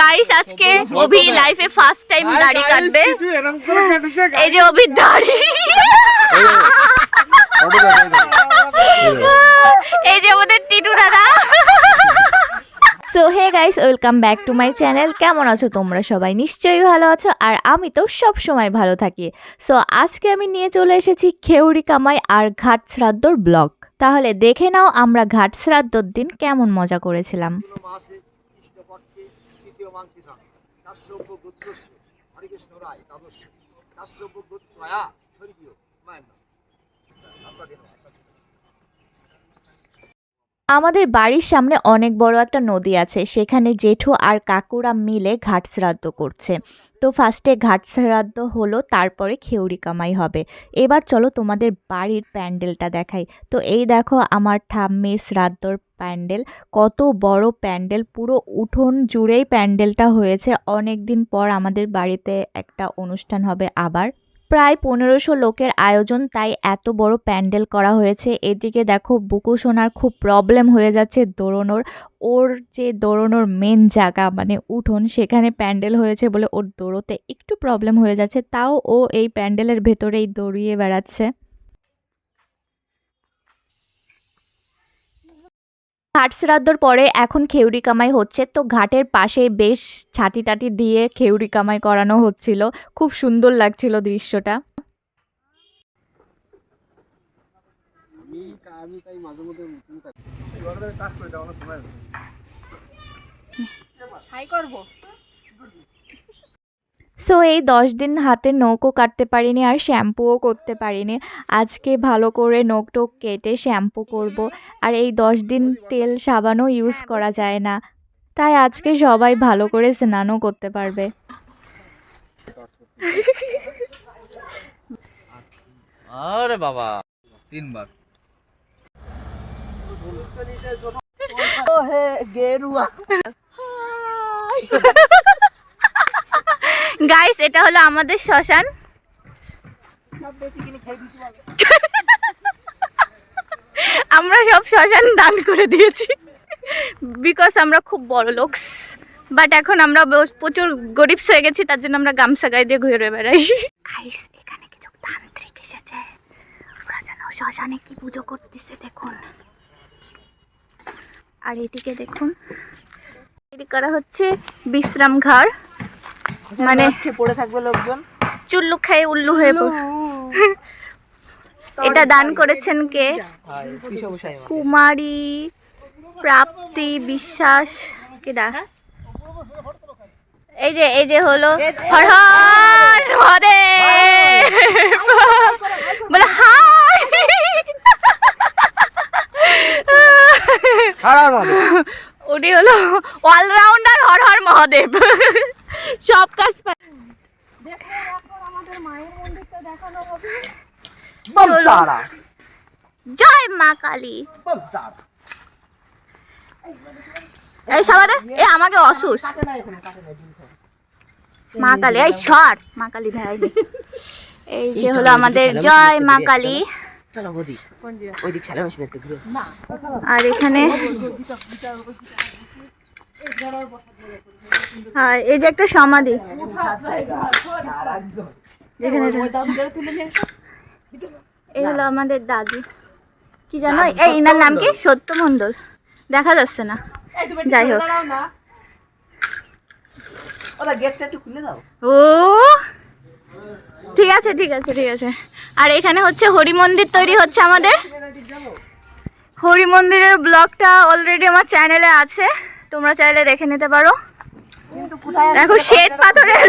Guys আজকে অভি লাইফে first time দাড়ি কাটবে। এই যে অভির দাড়ি। এই যে আমাদের টিটু দাদা। So hey guys welcome back to my channel কেমন আছো তোমরা সবাই? নিশ্চয়ই ভালো আছো। আর আমি তো সব সময় ভালো থাকি। সো আজকে আমি নিয়ে চলে এসেছি খেউড়ি কামাই আর ঘাট শ্রাদ্ধর ব্লগ। তাহলে দেখে নাও আমরা ঘাট শ্রাদ্ধর দিন কেমন মজা করেছিলাম। তৃতীয় কাশ্যপ গোত্রস্য হরিকৃষ্ণ রায় দ্বাদশ কাশ্যপ গোত্রয়া স্বর্গীয় মায়ের নাম আপনাদের। আমাদের বাড়ির সামনে অনেক বড় একটা নদী আছে। সেখানে জেঠু আর কাকুরা মিলে ঘাট শ্রাদ্ধ করছে। তো ফার্স্টে ঘাট শ্রাদ্ধ হলো, তারপরে খেউড়ি কামাই হবে। এবার চলো তোমাদের বাড়ির প্যান্ডেলটা দেখাই। তো এই দেখো আমার ঠাম্মি শ্রাদ্ধর প্যান্ডেল। কত বড় প্যান্ডেল, পুরো উঠোন জুড়েই প্যান্ডেলটা হয়েছে। অনেক দিন পর আমাদের বাড়িতে একটা অনুষ্ঠান হবে আবার। প্রায় পনেরোশো লোকের আয়োজন, তাই এত বড় প্যান্ডেল করা হয়েছে। এদিকে দেখো, বুকু সোনার খুব প্রবলেম হয়ে যাচ্ছে দৌড়নোর ওর যে দৌড়নোর মেন জায়গা মানে উঠোন, সেখানে প্যান্ডেল হয়েছে বলে ওর দৌড়োতে একটু প্রবলেম হয়ে যাচ্ছে। তাও ও এই প্যান্ডেলের ভেতরেই দৌড়িয়ে বেড়াচ্ছে। ঘাট শ্রাদ্ধর পরে এখন খেউড়ি কামাই হচ্ছে। তো ঘাটের পাশে বেশ ছাতি টাটি দিয়ে খেউড়ি কামাই করানো হচ্ছিল। খুব সুন্দর লাগছিল দৃশ্যটা। হাই আমি সো এই দশ দিন হাতে নখও কাটতে পারিনি আর শ্যাম্পুও করতে পারিনি। আজকে ভালো করে নখ টোক কেটে শ্যাম্পু করব। আর এই দশ দিন তেল সাবানও ইউজ করা যায় না। তাই আজকে সবাই ভালো করে স্নানও করতে পারবে। আরে বাবা তিনবার। গাইস এটা হলো আমাদের শ্মশান। আমরা সব শ্মশান দান করে দিয়েছি। বিকজ আমরা খুব বড় লোকস। বাট এখন আমরা প্রচুর গরিব হয়ে গেছি তার জন্য আমরা গামছা গায়ে দিয়ে ঘুরে বেড়াই। গাইস এখানে কিছু তান্ত্রিক এসেছে। ওরা যেন শ্মশানে কি পুজো করতেছে দেখুন। আর এটিকে দেখুন। এটি করা হচ্ছে বিশ্রাম ঘর। মানে পড়ে থাকবে লোকজন। চুল্লু খাই উল্লু হয়ে এটা দান করেছেন কে কুমারী প্রাপ্তি বিশ্বাস কেডা? এই যে এই যে হলো হর হর মহাদেব। বলে হাই উনি হলো অলরাউন্ডার হর হর মহাদেব। সব কাজ। চলো। জয় মা কালী। এই সবাই এ আমাকে অসুস। মা কালী এই শট মা কালী ভাই এই যে হলো আমাদের জয় মা কালী। আর এখানে আর এই যে একটা সমাধি। যেখানে এই হলো আমাদের দাদু। কি জানো এই ইনার নাম কি? সত্য মণ্ডল দেখা যাচ্ছে না। যাই হোক। ও! ঠিক আছে ঠিক আছে ঠিক আছে। আর এখানে হচ্ছে হরি মন্দির তৈরি হচ্ছে আমাদের। হরি মন্দিরের ব্লগটা অলরেডি আমার চ্যানেলে আছে। তোমরা চাইলে দেখে নিতে পারো। দেখো শ্বেত পাথরের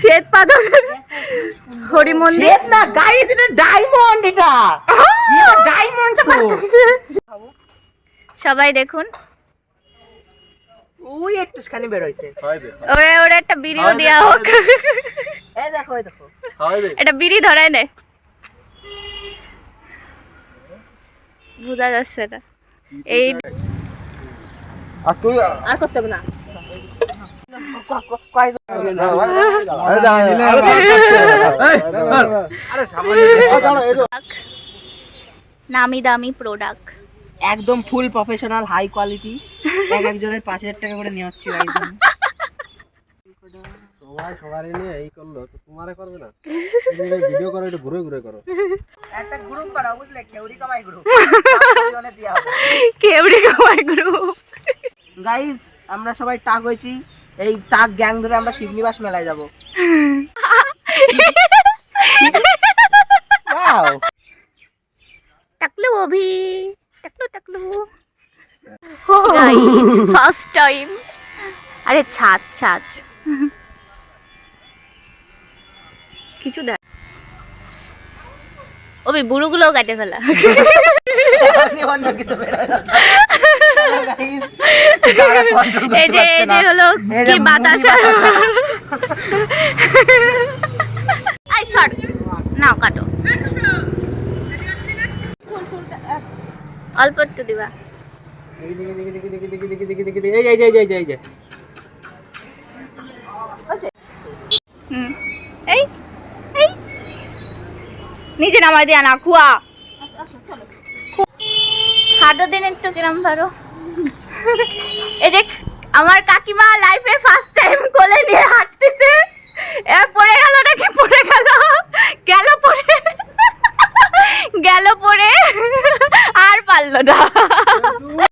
শ্বেত পাথরের হরি মন্দির। না গাইস এটা। ডায়মন্ড এটা ডায়মন্ড সবাই দেখুন। ওই একটুখানি বের হইছে ওরে ওরে একটা বিড়িও দেওয়া হোক। এই দেখো এই দেখো। একটা বিড়ি ধরায় নে। বোঝা যাচ্ছে না। এই আর তুই? আর করতে হবে না। নামি দামি প্রোডাক্ট একদম ফুল প্রফেশনাল হাই কোয়ালিটি এক একজনের পাঁচ হাজার টাকা করে নিয়ে হচ্ছে সবাই নিয়ে এই করল তো তোমারে করবে না? ভিডিও করো একটু ঘুরে ঘুরে করো। একটা গ্রুপ বানাও বুঝলে কেউরি কামাই গ্রুপ দেওয়া কামাই গ্রুপ গাইস আমরা সবাই টাক হয়েছি। এই টাক গ্যাং ধরে আমরা শিবনিবাস মেলায় যাব! টাকলু অভি টাকলু টাকলু। ফার্স্ট টাইম আরে ছাদ ছাদ। কিছু দেখ। অভি বুড়োগুলোও কাটে ফেলা। অন্য কিছু নিজে দিবা। নিচে নামাই দিয়া না খুয়া। আচ্ছা, আচ্ছা, হাটো দিন একটু কিরম পারো এই যে আমার কাকিমা লাইফে ফার্স্ট টাইম কোলে নিয়ে হাঁটতেছে। পড়ে গেল নাকি? পড়ে গেল। গেল পড়ে। গেল পড়ে। আর পারল না।